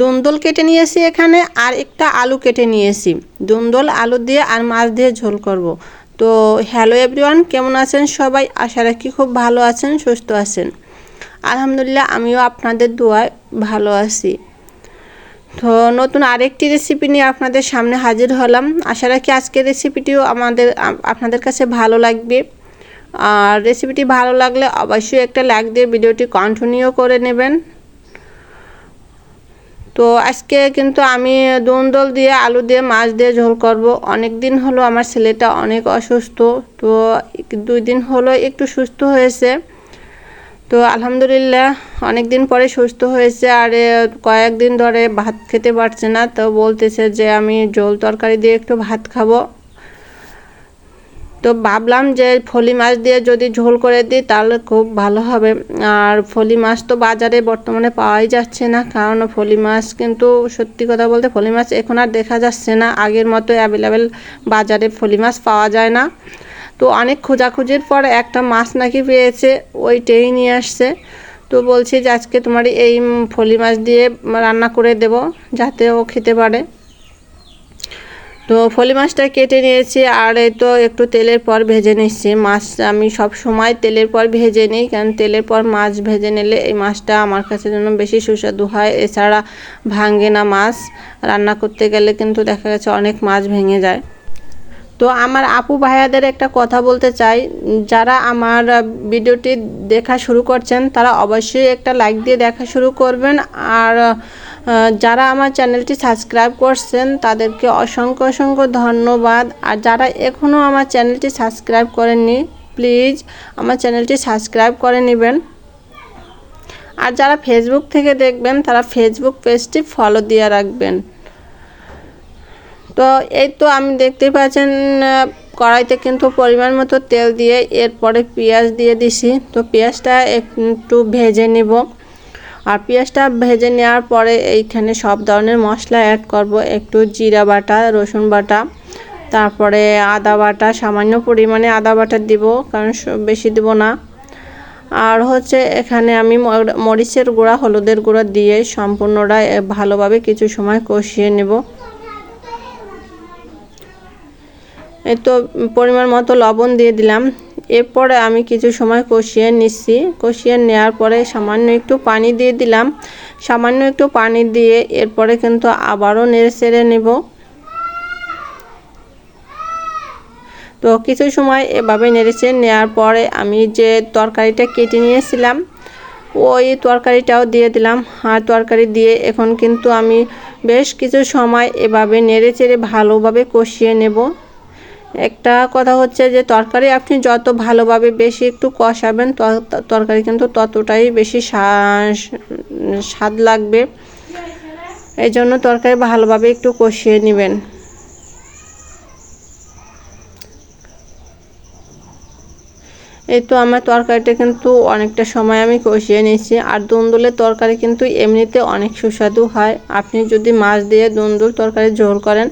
দুন্দল কেটে নিয়েছি এখানে আর একটা আলু কেটে নিয়েছি। দুন্দল, আলু দিয়ে আর মাছ দিয়ে ঝোল করব। তো হ্যালো এভরিওয়ান, কেমন আছেন সবাই? আশা রাখি খুব ভালো আছেন, সুস্থ আছেন। আলহামদুলিল্লাহ, আমিও আপনাদের দোয়ায় ভালো আছি। তো নতুন আরেকটি রেসিপি নিয়ে আপনাদের সামনে হাজির হলাম। আশা রাখি আজকের রেসিপিটিও আমাদের, আপনাদের কাছে ভালো লাগবে। আর রেসিপিটি ভালো লাগলে অবশ্যই একটা লাইক দিয়ে ভিডিওটি কন্টিনিউ করে নেবেন। তো আজকে কিন্তু আমি দোন্দল দিয়ে আলু দিয়ে মাছ দিয়ে ঝোল করব। অনেক দিন হলো আমার ছেলেটা অনেক অসুস্থ, তো দুই দিন হলো একটু সুস্থ হয়েছে। তো আলহামদুলিল্লাহ অনেক দিন পরে সুস্থ হয়েছে, আর কয়েকদিন ধরে ভাত খেতে পারছে না, তো বলতেছে যে আমি জল তরকারি দিয়ে একটু ভাত খাব। তো ভাবলাম যে ফলি মাছ দিয়ে যদি ঝোল করে দিই তাহলে খুব ভালো হবে। আর ফলি মাছ তো বাজারে বর্তমানে পাওয়াই যাচ্ছে না, কারণ ফলি মাছ কিন্তু সত্যি কথা বলতে ফলি মাছ এখন আর দেখা যাচ্ছে না। আগের মতো অ্যাভেলেবেল বাজারে ফলি মাছ পাওয়া যায় না। তো অনেক খোঁজাখুঁজির পর একটা মাছ নাকি পেয়েছে, ওইটাই নিয়ে আসছে। তো বলছি যে আজকে তোমার এই ফলি মাছ দিয়ে রান্না করে দেব, যাতে ও খেতে পারে। তো ফলি মাছটা কেটে নিয়েছি আর এই তো একটু তেলের পর ভেজে নিচ্ছি। মাছ আমি সব সময় তেলের পর ভেজে নিই, কারণ তেলের পর মাছ ভেজে নিলে এই মাছটা আমার কাছে যেন বেশি সুস্বাদু হয়। এছাড়া ভাঙে না মাছ। রান্না করতে গেলে কিন্তু দেখা গেছে অনেক মাছ ভেঙে যায়। তো আমার আপু ভাইয়াদের একটা কথা বলতে চাই। যারা আমার ভিডিওটি দেখা শুরু করছেন, তারা অবশ্যই একটা লাইক দিয়ে দেখা শুরু করবেন। আর যারা আমার চ্যানেলটি সাবস্ক্রাইব করছেন, তাদেরকে অসংখ্য অসংখ্য ধন্যবাদ। আর যারা এখনও আমার চ্যানেলটি সাবস্ক্রাইব করেননি প্লিজ আমার চ্যানেলটি সাবস্ক্রাইব করে নেবেন। আর যারা ফেসবুক থেকে দেখবেন, তারা ফেসবুক পেজটি ফলো দিয়ে রাখবেন। তো এই তো আমি দেখতে পাচ্ছেন কড়াইতে কিন্তু পরিমাণ মতো তেল দিয়ে এরপরে পেঁয়াজ দিয়ে দিছি। তো পেঁয়াজটা একটু ভেজে নিব। আর পেঁয়াজটা ভেজে নেওয়ার পরে এইখানে সব ধরনের মশলা অ্যাড করব। একটু জিরা বাটা, রসুন বাটা, তারপরে আদা বাটা, সামান্য পরিমাণে আদা বাটা দিব, কারণ বেশি দিব না। আর হচ্ছে এখানে আমি মরিচের গুঁড়া, হলুদের গুঁড়া দিয়ে সম্পূর্ণটা ভালোভাবে কিছু সময় কষিয়ে নেব এই তো পরিমাণ মতো লবণ দিয়ে দিলাম। এরপরে আমি কিছু সময় কষিয়ে নিচ্ছি। কষিয়ে নেওয়ার পরে সামান্য একটু পানি দিয়ে দিলাম। সামান্য একটু পানি দিয়ে এরপরে কিন্তু আবারও নেড়ে চেড়ে নেব। তো কিছু সময় এভাবে নেড়েছে নেওয়ার পরে আমি যে তরকারিটা কেটে নিয়েছিলাম, ওই তরকারিটাও দিয়ে দিলাম। আর তরকারি দিয়ে এখন কিন্তু আমি বেশ কিছু সময় এভাবে নেড়ে চেড়ে ভালোভাবে কষিয়ে নেব। একটা কথা হচ্ছে যে তরকারি আপনি যত ভালোভাবে বেশি একটু কষাবেন তরকারি কিন্তু ততটাই বেশি স্বাদ লাগবে। এই জন্য তরকারি ভালোভাবে একটু কষিয়ে নেবেন। এই তো আমার তরকারিটা কিন্তু অনেকটা সময় আমি কষিয়ে নিয়েছি। আর দুন্দুলের তরকারি কিন্তু এমনিতে অনেক সুস্বাদু হয়। আপনি যদি মাছ দিয়ে দুন্দুল তরকারি ঝোল করেন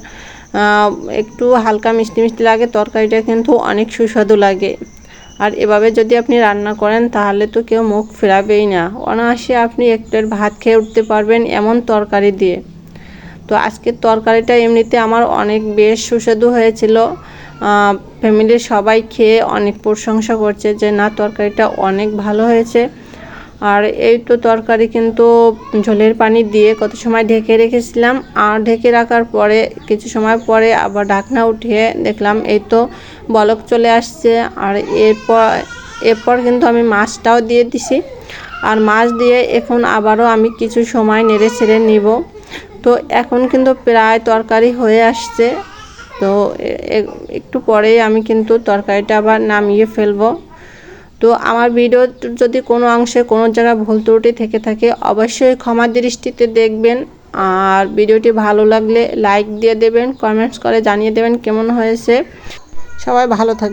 একটু হালকা মিষ্টি মিষ্টি লাগে, তরকারিটা কিন্তু অনেক সুস্বাদু লাগে। আর এভাবে যদি আপনি রান্না করেন, তাহলে তো কেউ মুখ ফেরাবেই না। অনায়াসে আপনি একটু ভাত খেয়ে উঠতে পারবেন এমন তরকারি দিয়ে। তো আজকের তরকারিটা এমনিতে আমার অনেক বেশ সুস্বাদু হয়েছিল। ফ্যামিলির সবাই খেয়ে অনেক প্রশংসা করছে যে, না, তরকারিটা অনেক ভালো হয়েছে। আর এই তো তরকারি কিন্তু ঝোলের পানি দিয়ে কত সময় ঢেকে রেখেছিলাম। আর ঢেকে রাখার পরে, কিছু সময় পরে আবার ঢাকনা উঠিয়ে দেখলাম এই তো বলক চলে আসছে। আর এরপর এরপর কিন্তু আমি মাছটাও দিয়ে দিছি। আর মাছ দিয়ে এখন আবারও আমি কিছু সময় নেড়ে ছেড়ে নিব। তো এখন কিন্তু প্রায় তরকারি হয়ে আসছে। তো একটু পরেই আমি কিন্তু তরকারিটা আবার নামিয়ে ফেলব। তো আমার ভিডিও যদি কোনো অংশে কোনো জায়গায় ভুল ত্রুটি থেকে থাকে, অবশ্যই ক্ষমা দৃষ্টিতে দেখবেন। আর ভিডিওটি ভালো লাগলে লাইক দিয়ে দেবেন কমেন্টস করে জানিয়ে দেবেন কেমন হয়েছে। সবাই ভালো থাকবে